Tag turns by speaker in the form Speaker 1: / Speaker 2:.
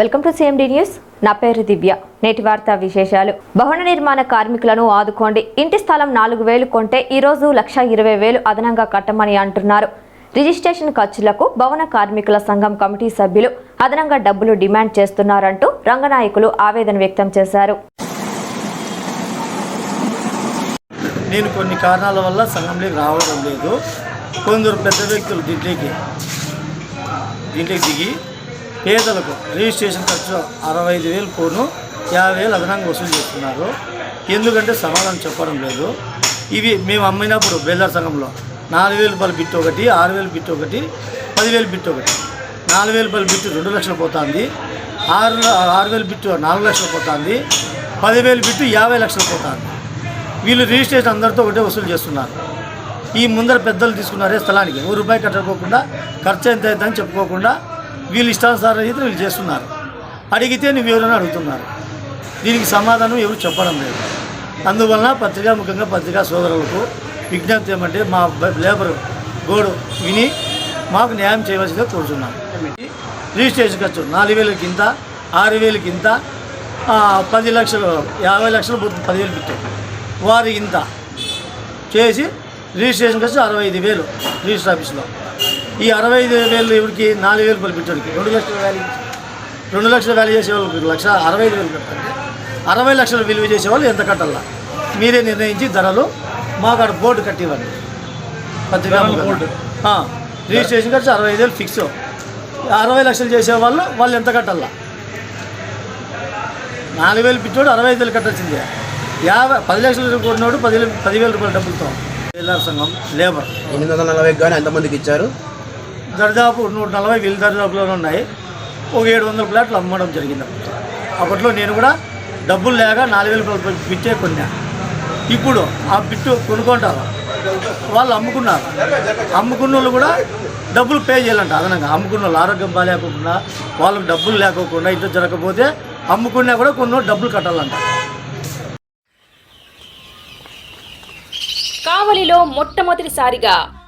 Speaker 1: Welcome to CMD news నా పేరు దివ్య. నేటి వార్తా విశేషాలు. భవన నిర్మాణ కార్మికులను ఆదుకోండి. ఇంటి స్థలం నాలుగు వేలు కొంటే ఈరోజు లక్ష ఇరవై వేలు అదనంగా కట్టమని అంటున్నారు. రిజిస్ట్రేషన్ ఖర్చులకు భవన కార్మికుల సంఘం కమిటీ సభ్యులు అదనంగా డబ్బులు డిమాండ్ చేస్తున్నారంటూ రంగనాయకులు ఆవేదన వ్యక్తం చేశారు.
Speaker 2: నేను కొన్ని కారణాల వల్ల సంఘంలోకి రావడం లేదు. కొందరు పెద్ద వ్యక్తులు దీంట్లోకి దీంట్లోకి దిగి పేదలకు రిజిస్ట్రేషన్ ఖర్చు అరవై ఐదు వేలు పోను. యాభై వేలు అదనంగా వసూలు చేస్తున్నారు. ఎందుకంటే సమాధానం చెప్పడం లేదు. ఇవి మేము అమ్మినప్పుడు బేల్దార్ సంఘంలో నాలుగు వేల రూపాయల బిట్ ఒకటి ఆరు వేల బిట్ ఒకటి పదివేలు బిట్ ఒకటి. నాలుగు వేల రూపాయల బిట్ రెండు లక్షలు పోతుంది. ఆరు ఆరు వేలు బిట్ నాలుగు లక్షలు పోతుంది. పదివేలు బిట్టు యాభై లక్షలు పోతుంది. వీళ్ళు రిజిస్ట్రేషన్ అందరితో ఒకటే వసూలు చేస్తున్నారు. ఈ ముందర పెద్దలు తీసుకున్నారే స్థలానికి. ఓ రూపాయలు కట్టకోకుండా ఖర్చు ఎంత అవుతుందని చెప్పుకోకుండా వీళ్ళు ఇష్టానుసారం అయితే వీళ్ళు చేస్తున్నారు. అడిగితే నువ్వు ఎవరైనా అడుగుతున్నారు. దీనికి సమాధానం ఎవరు చెప్పడం లేదు. అందువలన పత్రికా ముఖ్యంగా పత్రికా సోదరులకు విజ్ఞప్తి ఏమంటే మా లేబరు లేబర్ గోడు విని మాకు న్యాయం చేయవలసిందిగా కోరుతున్నాం రిజిస్ట్రేషన్ ఖర్చు నాలుగు వేల కింద ఆరు వేలకి ఇంత పది లక్షలు యాభై లక్షలు పోతుంది పదివేలు పెట్టారు వారి ఇంత చేసి రిజిస్ట్రేషన్ ఖర్చు అరవై ఐదు వేలు రిజిస్టర్ ఆఫీస్లో. ఈ అరవై ఐదు వేలు ఎవరికి నాలుగు వేలు రూపాయలు పెట్టడానికి రెండు లక్షల వాల్యూ రెండు లక్షల వాల్యూ చేసే వాళ్ళకి లక్ష అరవై ఐదు వేలు కట్టాలి. అరవై లక్షల విలువ చేసే వాళ్ళు ఎంత కట్టాలా? మీరే నిర్ణయించి ధరలు మాకు అక్కడ బోర్డు కట్టివ్వండి. పత్రికా బోర్డు. రిజిస్ట్రేషన్ ఖర్చు అరవై ఐదు వేలు ఫిక్స్ అరవై లక్షలు చేసే వాళ్ళు ఎంత కట్టాలా? నాలుగు వేలు పిచ్చోడు అరవై ఐదు వేలు కట్టాల్సిందే యాభై పది లక్షలు కొట్టినోడు పది పదివేల రూపాయల డబ్బులతో. సంఘం లేబర్.
Speaker 3: ఎనిమిది వందల నలభై కానీ ఎంతమందికి ఇచ్చారు.
Speaker 2: దరిదాపు నూట నలభై వేలు దర్దాపులోనే ఉన్నాయి. ఒక ఏడు వందల ప్లాట్లు అమ్మడం జరిగింది. అప్పట్లో అప్పట్లో నేను కూడా డబ్బులు లేక నాలుగు వేల రూపాయలు పిచ్చే కొన్నా. ఇప్పుడు ఆ బిట్టు కొనుక్కుంటారు వాళ్ళు అమ్ముకున్నారు. అమ్ముకున్న వాళ్ళు కూడా డబ్బులు పే చేయాలంట అదనంగా. అమ్ముకున్న వాళ్ళు ఆరోగ్యం బాగాలేకుండా వాళ్ళకి డబ్బులు లేకోకుండా ఇంట్లో జరగకపోతే అమ్ముకున్నా కూడా కొన్ని డబ్బులు కట్టాలంట.
Speaker 4: కావలిలో మొట్టమొదటిసారిగా